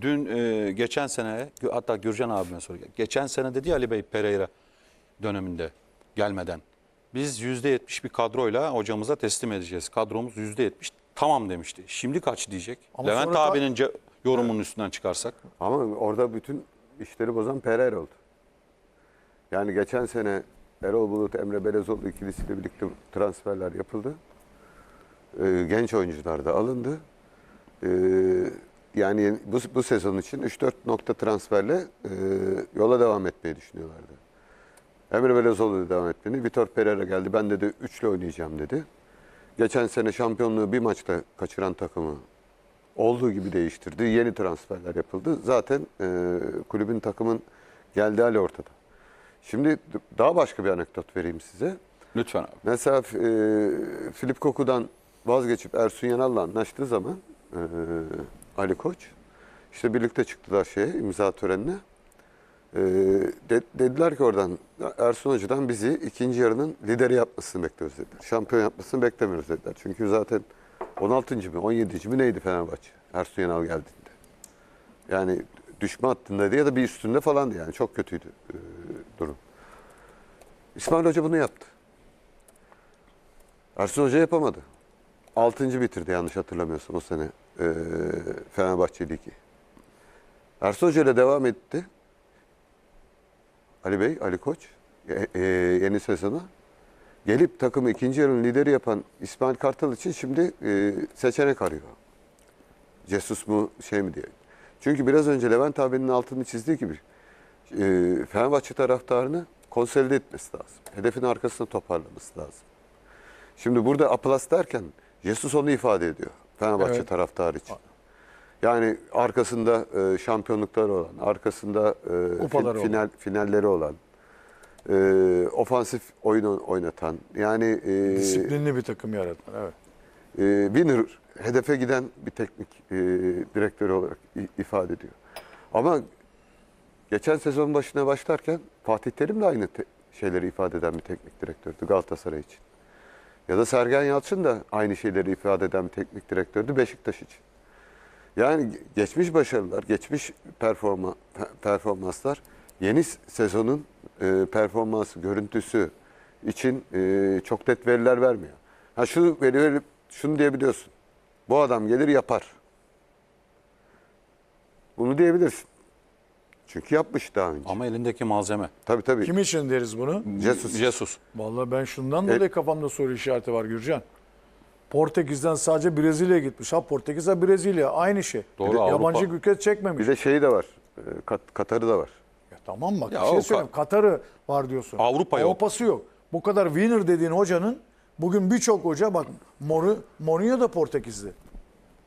Dün e, geçen sene hatta Gürcan abime soruyor. Geçen sene dedi ya Ali Bey Pereira döneminde gelmeden. Biz %70 bir kadroyla hocamıza teslim edeceğiz. Kadromuz %70 tamam demişti. Şimdi kaç diyecek? Ama Levent sonra- abinin ce- yorumunun üstünden çıkarsak. Ama orada bütün işleri bozan Pereira oldu. Yani geçen sene Erol Bulut, Emre Belezoğlu ikilisiyle birlikte transferler yapıldı. Ee, genç oyuncular da alındı. Ee, yani bu, bu sezon için 3-4 nokta transferle e, yola devam etmeyi düşünüyorlardı. Emre Belezoğlu da devam etmeni. Vitor Pereira geldi. Ben dedi üçlü oynayacağım dedi. Geçen sene şampiyonluğu bir maçta kaçıran takımı olduğu gibi değiştirdi. Yeni transferler yapıldı. Zaten e, kulübün takımın geldiği hali ortada. Şimdi daha başka bir anekdot vereyim size. Lütfen abi. Mesela e, Filip Koku'dan vazgeçip Ersun Yanal'la anlaştığı zaman e, Ali Koç işte birlikte çıktılar şeye imza törenine. E, de- dediler ki oradan Ersun Hoca'dan bizi ikinci yarının lideri yapmasını bekliyoruz dediler. Şampiyon yapmasını beklemiyoruz dediler. Çünkü zaten 16. mi 17. mi neydi Fenerbahçe Ersun Yanal geldiğinde. Yani düşme hattındaydı ya da bir üstünde falandı yani çok kötüydü e, durum. İsmail Hoca bunu yaptı. Ersun Hoca yapamadı. Altıncı bitirdi yanlış hatırlamıyorsam o sene e, Fenerbahçe Ligi. Ersun Hoca ile devam etti. Ali Bey, Ali Koç e, e, yeni sezona. Gelip takımı ikinci yarının lideri yapan İsmail Kartal için şimdi e, seçenek arıyor. Cesus mu şey mi diye. Çünkü biraz önce Levent abinin altını çizdiği gibi e, Fenerbahçe taraftarını konsolide etmesi lazım. Hedefin arkasına toparlaması lazım. Şimdi burada Aplas derken Jesus onu ifade ediyor Fenerbahçe Evet. taraftarı için. Yani arkasında e, şampiyonlukları olan, arkasında e, fin- final finalleri olan, e, ofansif oyun oynatan, yani e, Disiplinli bir takım yaratma. Evet. e, winner hedefe giden bir teknik e, direktör olarak ifade ediyor. Ama geçen sezon başına başlarken Fatih Terim de aynı şeyleri ifade eden bir teknik direktördü Galatasaray için. Ya da Sergen Yalçın da aynı şeyleri ifade eden bir teknik direktördü Beşiktaş için. Yani ge- geçmiş başarılar, geçmiş performa, pe- performanslar yeni sezonun e, performansı, görüntüsü için e, çok net veriler vermiyor. Ha şunu veri verip şunu diyebiliyorsun. Bu adam gelir yapar. Bunu diyebilirsin. Çünkü yapmış daha önce. Ama elindeki malzeme. Tabii tabii. Kim için deriz bunu? Jesus. Jesus. Vallahi ben şundan E- dolayı kafamda soru işareti var Gürcan. Portekiz'den sadece Brezilya'ya gitmiş. Ha Portekiz'e Brezilya aynı şey. Doğru, Yabancı Avrupa. ülke çekmemiş. Bir de şeyi de var. e, Kat, Katar'ı da var. Ya tamam bak Ya bir o şey ka- söyleyeyim. Katar'ı var diyorsun. Avrupa yok. Avrupa'sı yok. Bu kadar winner dediğin hocanın bugün birçok hoca bak Mourinho, Mourinho da Portekizli.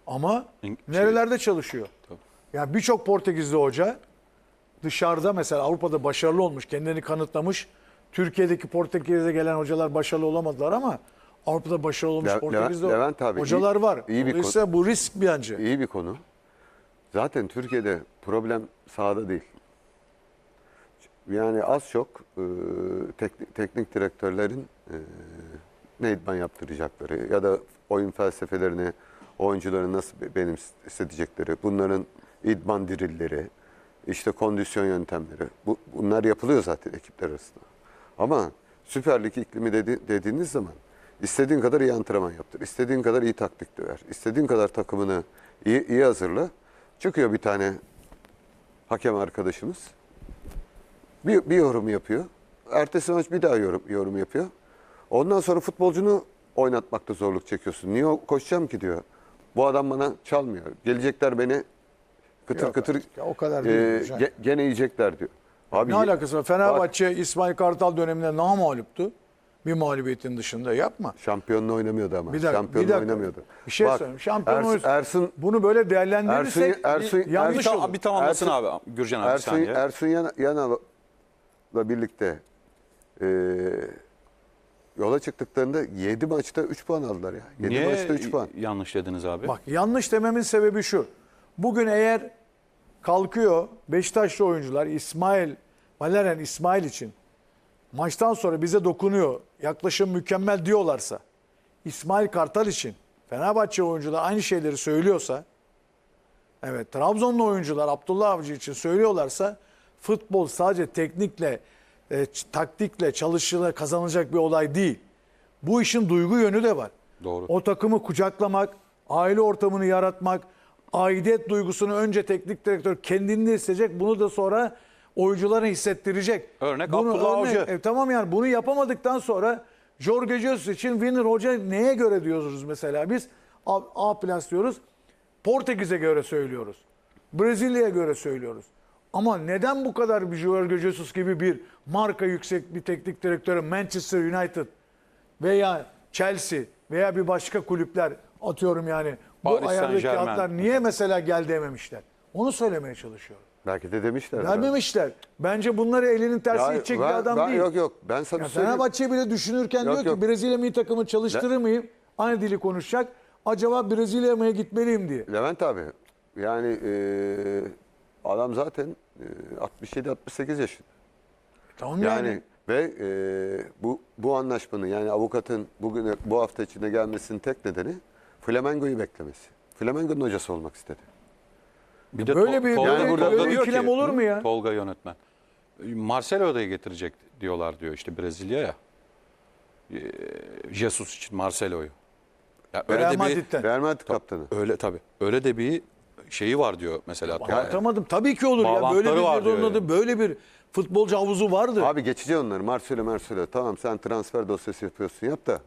Ama İng- nerelerde çalışıyor? Tabii. Ya birçok Portekizli hoca dışarıda mesela Avrupa'da başarılı olmuş, kendini kanıtlamış. Türkiye'deki Portekiz'e gelen hocalar başarılı olamadılar ama Avrupa'da başarılı olmuş Le- Portekiz'de Levent- Levent abi, hocalar iyi- var. iyi bir Dolayısıyla bu risk bence. İyi bir konu. Zaten Türkiye'de problem sahada değil. Yani az çok e, teknik, teknik direktörlerin e, ne idman yaptıracakları ya da oyun felsefelerini oyuncuların nasıl be- benimsetecekleri, bunların idman dirilleri, işte kondisyon yöntemleri. Bu, bunlar yapılıyor zaten ekipler arasında. Ama Süper Lig iklimi dedi, dediğiniz zaman istediğin kadar iyi antrenman yaptır, istediğin kadar iyi taktik de ver, istediğin kadar takımını iyi, iyi hazırla. Çıkıyor bir tane hakem arkadaşımız. Bir, bir yorum yapıyor. Ertesi maç bir daha yorum, yorum yapıyor. Ondan sonra futbolcunu oynatmakta zorluk çekiyorsun. Niye koşacağım ki diyor. Bu adam bana çalmıyor. Gelecekler beni kıtır Yok kıtır artık ya, o kadar e, değil hocam. ge- gene yiyecekler diyor. Abi Ne alakası var? Fenerbahçe İsmail Kartal döneminde namaluptu. Bir mağlubiyetin dışında yapma. Şampiyonla oynamıyordu ama. Bir dakika, Şampiyonla bir dakika. oynamıyordu. Bir şey Bak, söyleyeyim. Şampiyon Ers- oyuncusu- Ersun, Bunu böyle değerlendirirsek Ersun- Ersun- yanlış Ersun- olur. Bir tamamlasın Ersun- abi Gürcan abi bir Ersun, saniye. Ersun Yan- Yanal'la birlikte e, yola çıktıklarında 7 maçta 3 puan aldılar ya. 7 Niye maçta 3 puan. yanlış dediniz abi? Bak yanlış dememin sebebi şu. Bugün eğer kalkıyor Beşiktaşlı oyuncular İsmail, Valerian İsmail için maçtan sonra bize dokunuyor, yaklaşım mükemmel diyorlarsa, İsmail Kartal için Fenerbahçe oyuncular aynı şeyleri söylüyorsa Evet Trabzonlu oyuncular Abdullah Avcı için söylüyorlarsa futbol sadece teknikle, e, taktikle çalışıla kazanılacak bir olay değil. Bu işin duygu yönü de var. Doğru. O takımı kucaklamak, aile ortamını yaratmak, aidiyet duygusunu önce teknik direktör kendinde hissedecek. Bunu da sonra oyunculara hissettirecek. Örnek Bunu Abdullah örnek- Avcı. e, tamam yani bunu yapamadıktan sonra Jorge Jesus için Winner Hoca neye göre diyoruz mesela biz? A, A plus diyoruz. Portekiz'e göre söylüyoruz. Brezilya'ya göre söylüyoruz. Ama neden bu kadar bir Jorge Jesus gibi bir marka yüksek bir teknik direktörü Manchester United veya Chelsea veya bir başka kulüpler atıyorum yani bu Paris ayardaki Saint-Germain. adlar niye mesela gel dememişler? Onu söylemeye çalışıyorum. Belki de demişler. Gelmemişler. Bence bunları elinin tersi Ya, itecek ben- bir adam ben- değil. Yok yok ben sana Ya söyleyeyim. Fenerbahçe bile düşünürken Yok, diyor yok. ki Brezilya milli takımı çalıştırır mıyım? Aynı dili konuşacak. Acaba Brezilya'ya mı gitmeliyim diye. Levent abi yani e, adam zaten e, 67-68 yaşında. Tamam Yani, yani. ve e, bu bu anlaşmanın yani avukatın bugün bu hafta içinde gelmesinin tek nedeni Flamengo'yu beklemesi. Flamengo'nun hocası olmak istedi. Bir de Böyle bir- Tolga böyle- burada böyle diyor ikilem ki, olur mu ya? Tolga yönetmen. Marcelo'yu da getirecek diyorlar diyor işte Brezilya'ya. Ee, Jesus için Marcelo'yu. Ya öyle Real de bir Madrid'den. Real Madrid kaptanı. öyle tabii. Öyle de bir şeyi var diyor mesela. Anlatamadım. Tabii ki olur ya. Böyle Bağlantıları bir var diyor onun adı, yani. böyle bir futbolcu havuzu vardı. Abi geçici onları. Marcelo Marcelo. Tamam sen transfer dosyası yapıyorsun yap da.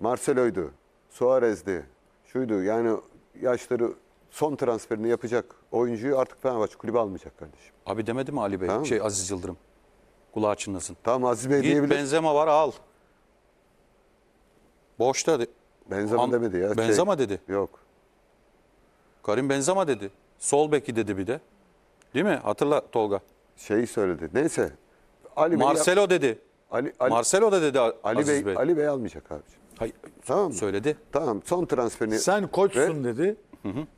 Marcelo'ydu. Suarez'di. Şuydu yani yaşları son transferini yapacak oyuncuyu artık Fenerbahçe kulübe almayacak kardeşim. Abi demedi mi Ali Bey? Tamam. Şey Aziz Yıldırım. Kulağı çınlasın. Tamam Aziz Bey Git diyebilir. Benzema var al. Boşta. de- Benzema An- demedi ya. Benzema Şey- dedi. Yok. Karim Benzema dedi. Sol beki dedi bir de. Değil mi? Hatırla Tolga. Şeyi söyledi. Neyse. Ali Bey Marcelo dedi. Ali, Ali, Marcelo da dedi Ali Aziz Bey, Bey. Ali Bey almayacak abiciğim. Hayır, Tamam mı? söyledi. Tamam son transferini. Sen koçsun dedi.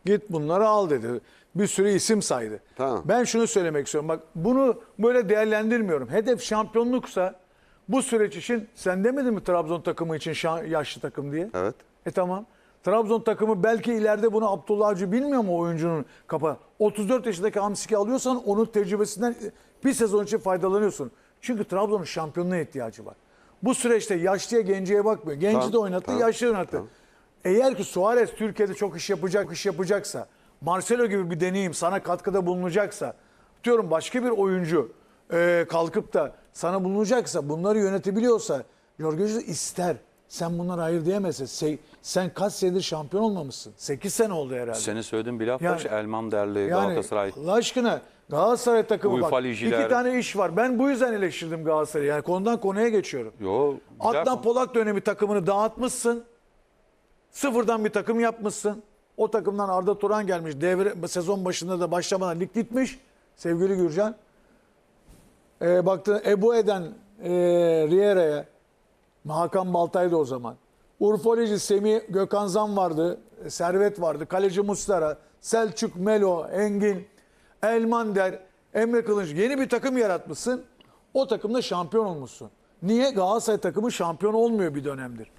Git bunları al dedi. Bir sürü isim saydı. Tamam. Ben şunu söylemek istiyorum. Bak bunu böyle değerlendirmiyorum. Hedef şampiyonluksa bu süreç için sen demedin mi Trabzon takımı için şa- yaşlı takım diye? Evet. E tamam. Trabzon takımı belki ileride bunu Abdullah Avcı bilmiyor mu oyuncunun kapa? 34 yaşındaki Hamsik'i alıyorsan onun tecrübesinden bir sezon için faydalanıyorsun. Çünkü Trabzon'un şampiyonluğa ihtiyacı var. Bu süreçte yaşlıya genciye bakmıyor. Genci Tamam, de oynattı, tamam, yaşlı oynattı. Eğer ki Suarez Türkiye'de çok iş yapacak, iş yapacaksa, Marcelo gibi bir deneyim sana katkıda bulunacaksa, diyorum başka bir oyuncu e, kalkıp da sana bulunacaksa, bunları yönetebiliyorsa, Jorge Jesus ister. Sen bunlara hayır diyemezsin. Se- sen kaç senedir şampiyon olmamışsın? 8 sene oldu herhalde. Senin söylediğin bir laf Yani- var. Elman Derli, Yani Galatasaray. Allah aşkına Galatasaray takımı Uyfa bak. Ligiler. iki tane iş var. Ben bu yüzden eleştirdim Galatasaray'ı. Yani konudan konuya geçiyorum. Yo, Adnan. Polat dönemi takımını dağıtmışsın. Sıfırdan bir takım yapmışsın. O takımdan Arda Turan gelmiş. Devre, sezon başında da başlamadan lig bitmiş. Sevgili Gürcan. Ee, baktın Ebu Eden e, Riera'ya. Hakan Baltay'dı o zaman. Urfoleci Semih Gökhan Zan vardı. e, Servet vardı. Kaleci Mustara. Selçuk Melo, Engin, Elmander, Emre Kılınç. Yeni bir takım yaratmışsın. O takımda şampiyon olmuşsun. Niye? Galatasaray takımı şampiyon olmuyor bir dönemdir.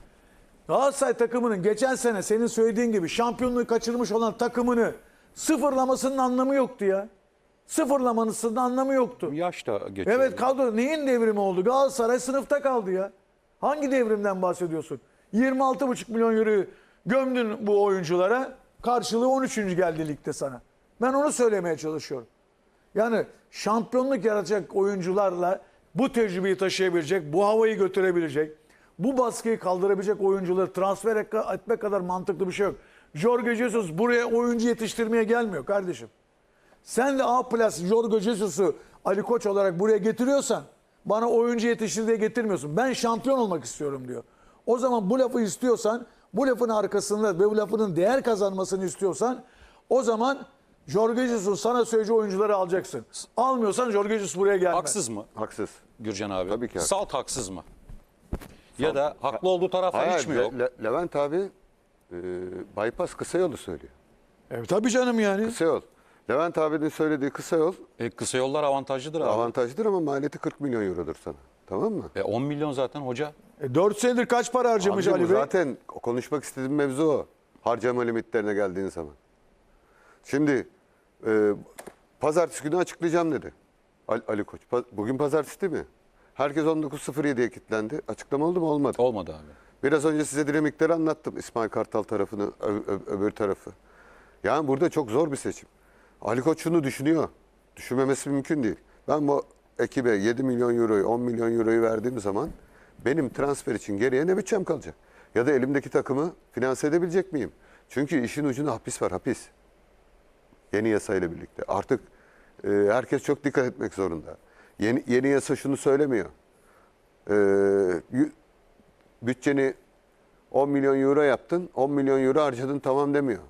Galatasaray takımının geçen sene senin söylediğin gibi şampiyonluğu kaçırmış olan takımını sıfırlamasının anlamı yoktu ya. Sıfırlamasının anlamı yoktu. Yaş da geçiyor. Evet kadro neyin devrimi oldu? Galatasaray sınıfta kaldı ya. Hangi devrimden bahsediyorsun? 26,5 milyon euroyu gömdün bu oyunculara. Karşılığı 13. geldi ligde sana. Ben onu söylemeye çalışıyorum. Yani şampiyonluk yaratacak oyuncularla bu tecrübeyi taşıyabilecek, bu havayı götürebilecek, bu baskıyı kaldırabilecek oyuncuları transfer et- etmek kadar mantıklı bir şey yok. Jorge Jesus buraya oyuncu yetiştirmeye gelmiyor kardeşim. Sen de A plus Jorge Jesus'u Ali Koç olarak buraya getiriyorsan bana oyuncu yetiştir diye getirmiyorsun. Ben şampiyon olmak istiyorum diyor. O zaman bu lafı istiyorsan bu lafın arkasında ve bu lafının değer kazanmasını istiyorsan o zaman Jorge Jesus sana söyleyeceği oyuncuları alacaksın. Almıyorsan Jorge Jesus buraya gelmez. Haksız mı Haksız. Gürcan abi? Tabii ki haksız. Salt haksız mı? Ya da haklı olduğu taraflar hiç mi yok? Le- Levent abi e, bypass kısa yolu söylüyor. Evet tabii canım yani. Kısa yol. Levent abinin söylediği kısa yol E, kısa yollar avantajlıdır abi. avantajlıdır ama maliyeti 40 milyon eurodur sana. Tamam mı? E, 10 milyon zaten hoca. E, 4 senedir kaç para harcamış Abicim, Ali Bey? zaten konuşmak istediğim mevzu o. Harcama limitlerine geldiğin zaman. Şimdi Ee, pazartesi günü açıklayacağım dedi Ali, Ali Koç. Pa- Bugün pazartesi değil mi? Herkes 19.07'ye kilitlendi. Açıklama oldu mu? Olmadı. Olmadı abi. Biraz önce size dinamikleri anlattım. İsmail Kartal tarafını, ö- ö- öbür tarafı. Yani burada çok zor bir seçim. Ali Koç şunu düşünüyor. Düşünmemesi mümkün değil. Ben bu ekibe 7 milyon euroyu, 10 milyon euroyu verdiğim zaman benim transfer için geriye ne bütçem kalacak? Ya da elimdeki takımı finanse edebilecek miyim? Çünkü işin ucunda hapis var, hapis. Yeni yasayla birlikte. Artık e, herkes çok dikkat etmek zorunda. Yeni, yeni yasa şunu söylemiyor. E, bütçeni 10 milyon euro yaptın, 10 milyon euro harcadın tamam demiyor.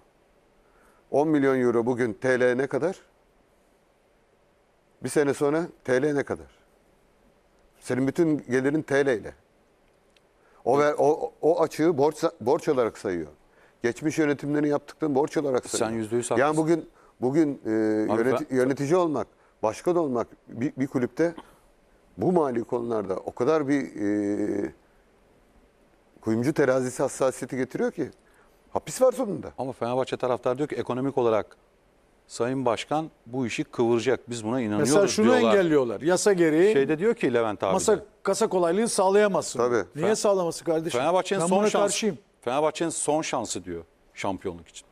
10 milyon euro bugün TL ne kadar? Bir sene sonra TL ne kadar? Senin bütün gelirin TL ile. O, ver, o, o açığı borç, borç olarak sayıyor. Geçmiş yönetimlerin yaptıklarını borç olarak Sen sayıyor. yüzde yüz Yani bugün bugün e, yöneti- yönetici olmak, başkan olmak bir, bir kulüpte bu mali konularda o kadar bir e, kuyumcu terazisi hassasiyeti getiriyor ki hapis var sonunda. Ama Fenerbahçe taraftar diyor ki ekonomik olarak Sayın Başkan bu işi kıvıracak. Biz buna inanıyoruz Mesela şunu diyorlar. engelliyorlar. Yasa gereği Şeyde diyor ki Levent abi. masa kasa kolaylığı sağlayamazsın. Tabii. Niye sağlaması kardeşim? Fenerbahçe'nin son şansı. karşıyım. Fenerbahçe'nin son şansı diyor şampiyonluk için.